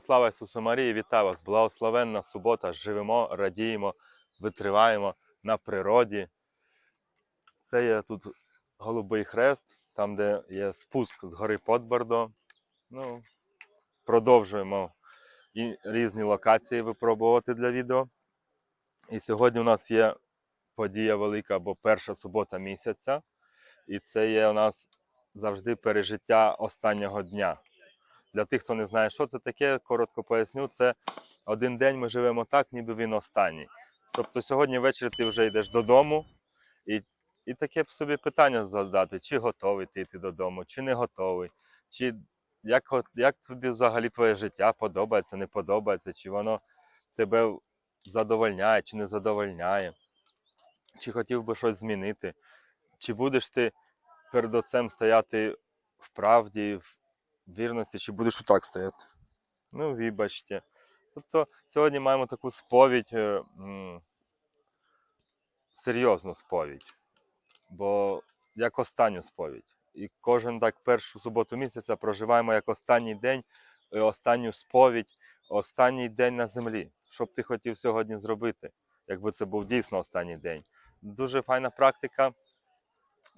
Слава Ісусу Марії, вітаю вас! Благословенна субота! Живемо, радіємо, витриваємо на природі. Це є тут Голубий Хрест, там, де є спуск з гори Подбордо. Ну, продовжуємо і різні локації випробувати для відео. І сьогодні у нас є подія велика, бо перша субота місяця. І це є у нас завжди пережиття останнього дня. Для тих, хто не знає, що це таке, коротко поясню. Це один день ми живемо так, ніби він останній. Тобто сьогодні ввечері ти вже йдеш додому, і, і таке собі питання задати, чи готовий ти йти додому, чи не готовий, чи як, як тобі взагалі твоє життя? Подобається, не подобається, чи воно тебе задовольняє, чи не задовольняє, чи хотів би щось змінити, чи будеш ти перед отцем стояти в правді, вірності, чи будеш отак стояти. Ну, вибачте. Тобто сьогодні маємо таку сповідь, е, серйозну сповідь, бо як останню сповідь. І кожен так першу суботу місяця проживаємо як останній день, е, останню сповідь, останній день на землі. Що б ти хотів сьогодні зробити, якби це був дійсно останній день. Дуже файна практика.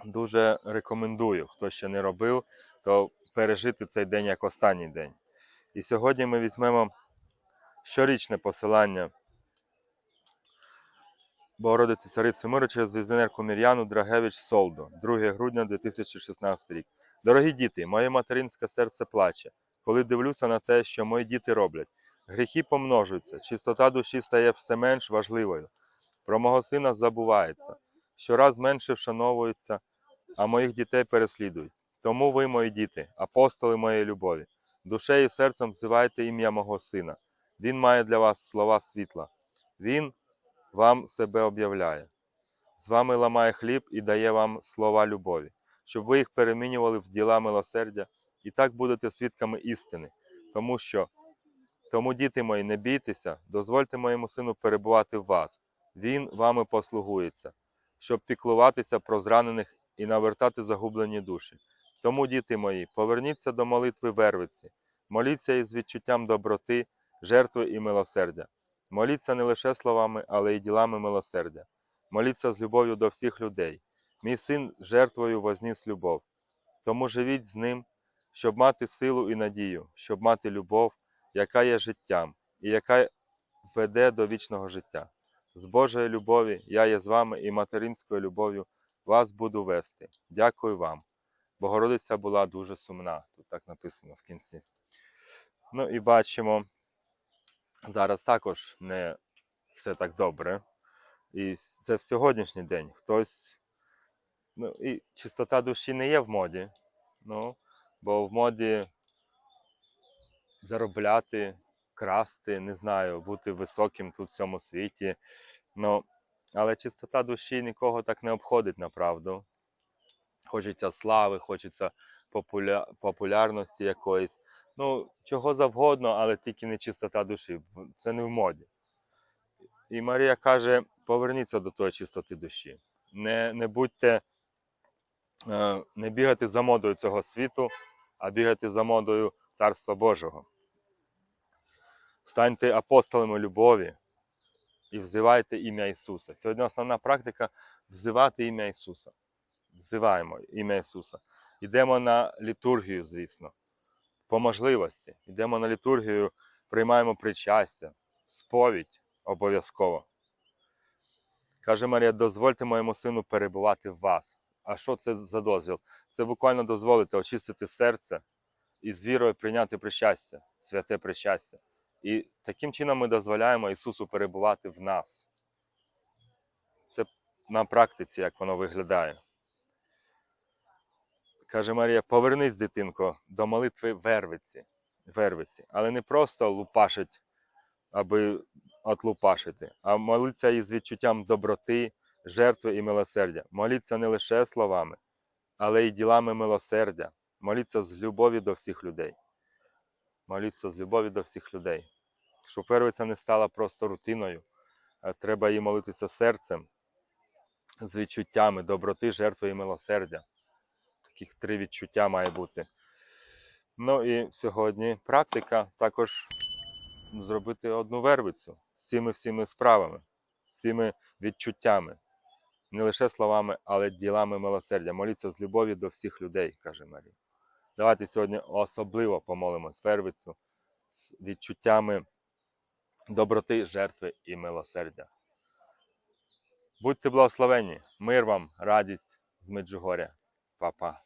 Дуже рекомендую. Хто ще не робив, то пережити цей день як останній день. І сьогодні ми візьмемо щорічне посилання Богородиці Цариці Миру через візионерку Мір'яну Драгевич Солдо, 2 грудня 2016 рік. Дорогі діти, моє материнське серце плаче, коли дивлюся на те, що мої діти роблять. Гріхи помножуються, чистота душі стає все менш важливою. Про мого сина забувається, щораз менше вшановується, а моїх дітей переслідують. Тому ви, мої діти, апостоли моєї любові, душею і серцем взивайте ім'я мого сина. Він має для вас слова світла. Він вам себе об'являє. З вами ламає хліб і дає вам слова любові, щоб ви їх перемінювали в діла милосердя, і так будете свідками істини. Тому що, тому, діти мої, не бійтеся, дозвольте моєму сину перебувати в вас. Він вами послугується, щоб піклуватися про зранених і навертати загублені душі. Тому, діти мої, поверніться до молитви вервиці, моліться із відчуттям доброти, жертви і милосердя. Моліться не лише словами, але й ділами милосердя. Моліться з любов'ю до всіх людей. Мій син жертвою возніс любов. Тому живіть з ним, щоб мати силу і надію, щоб мати любов, яка є життям і яка веде до вічного життя. З Божої любові я є з вами і материнською любов'ю вас буду вести. Дякую вам. Богородиця була дуже сумна, тут так написано в кінці. Ну і бачимо, зараз також не все так добре. І це в сьогоднішній день. Хтось. Ну, і чистота душі не є в моді. Ну, бо в моді заробляти, красти, не знаю, бути високим тут в цьому світі. Ну, але чистота душі нікого так не обходить направду. Хочеться слави, хочеться популя... популярності якоїсь. Ну, чого завгодно, але тільки не чистота душі. Це не в моді. І Марія каже: поверніться до тої чистоти душі. Не, не будьте, е, не бігати за модою цього світу, а бігати за модою Царства Божого. Станьте апостолами любові і взивайте ім'я Ісуса. Сьогодні основна практика взивати ім'я Ісуса. Взиваємо ім'я Ісуса. Йдемо на літургію, звісно, по можливості. Йдемо на літургію, приймаємо причастя, сповідь обов'язково. Каже Марія, дозвольте моєму сину перебувати в вас. А що це за дозвіл? Це буквально дозволити очистити серце і з вірою прийняти причастя, святе причастя. І таким чином ми дозволяємо Ісусу перебувати в нас. Це на практиці, як воно виглядає. Каже Марія, повернись, дитинко, до молитви вервиці. вервиці. Але не просто лупашить, аби отлупашити, а молиться із відчуттям доброти, жертви і милосердя. Моліться не лише словами, але й ділами милосердя. Моліться з любові до всіх людей. Моліться з любові до всіх людей. Щоб первиця не стала просто рутиною, а треба їй молитися серцем, з відчуттями доброти, жертви і милосердя. Таких три відчуття має бути. Ну і сьогодні практика також зробити одну вервицю з цими всіми справами, з цими відчуттями. Не лише словами, але ділами милосердя. Моліться з любові до всіх людей, каже Марія. Давайте сьогодні особливо помолимось вервицю з відчуттями доброти, жертви і милосердя. Будьте благословені, мир вам, радість з Меджугоря. Papa.